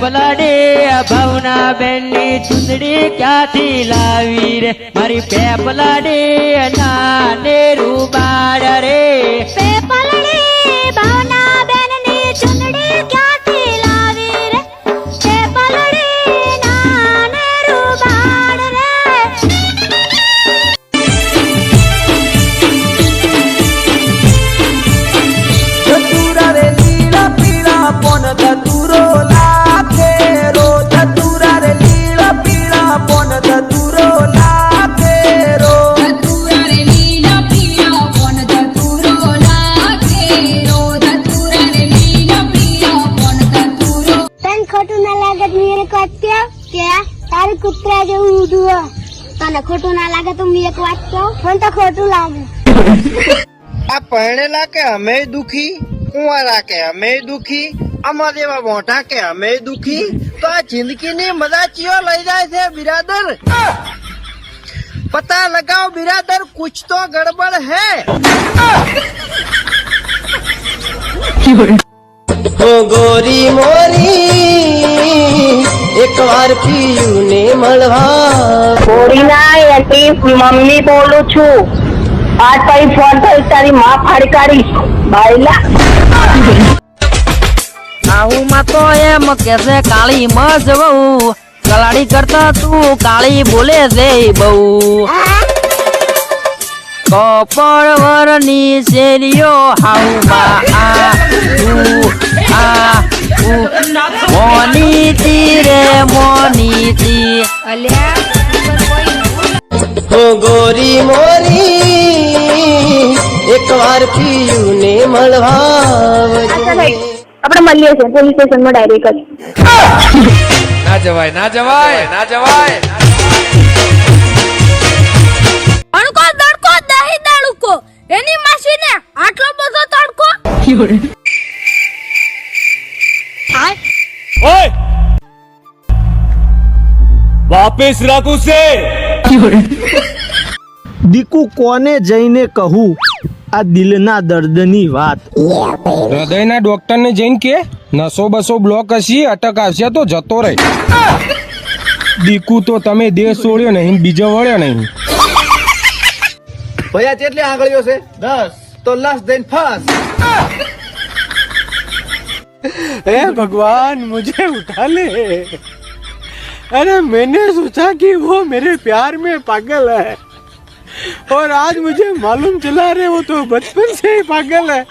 પેપલાડે ભાવના બેનની ચુંદડી ક્યાંથી લાવી રે? મારી પેપલાડે નાને રૂબાડ રે. કૂતરા જેવું ઉડવું તને ખોટું ના લાગે તો મેં એક વાત કહું. મને તો ખોટું લાગે. આ પરણેલા કે અમે દુખી કુંવારા કે અમે દુખી અમાર જેવા મોઢા કે અમે દુખી. તો આ જિંદગીની મજા ચિયો લઈ જાય છે બિરાદર. પતા લગાવ બિરાદર કુછ તો ગડબડ હે. ગોરી મોરી એક વાર પીયું ને મળવા ગોરીના એની મમ્મી બોલું છું. આ તઈ ફોન થઈ તારી માં ફાડી કાઢીશ. બાયલા આહુમાં તો એમ કે છે કાળી મસ બહુ કલાડી કરતા તું કાળી બોલે છે બહુ. કપળ વરની શેરીઓ હાઉમાં મોની તી રે મોની તી. હો ગોરી મોરી એક વાર પીયું ને મળવા આપણે મળીએ છીએ પોલીસ સ્ટેશનમાં ડાયરેક્ટ જ. ના જવાય ના જવાય ના જવાય. વાપસ રાખું છે દીકુ કોને જઈને કહું આ દિલના દર્દની વાત હૃદયના ડોક્ટર ને જઈને કે નસો બસો બ્લોક હશે અટક આવશે તો જતો રહે. દીકુ તો તમે દેશ છોડ્યો નહીં બીજો વળ્યો નહીં. ભૈયા કેટલી આંગળીઓ છે દસ તો લસ દઈને ફસ. हे भगवान मुझे उठा ले अरे मैंने सोचा कि वो मेरे प्यार में पागल है और आज मुझे मालूम चला रहे वो तो बचपन से ही पागल है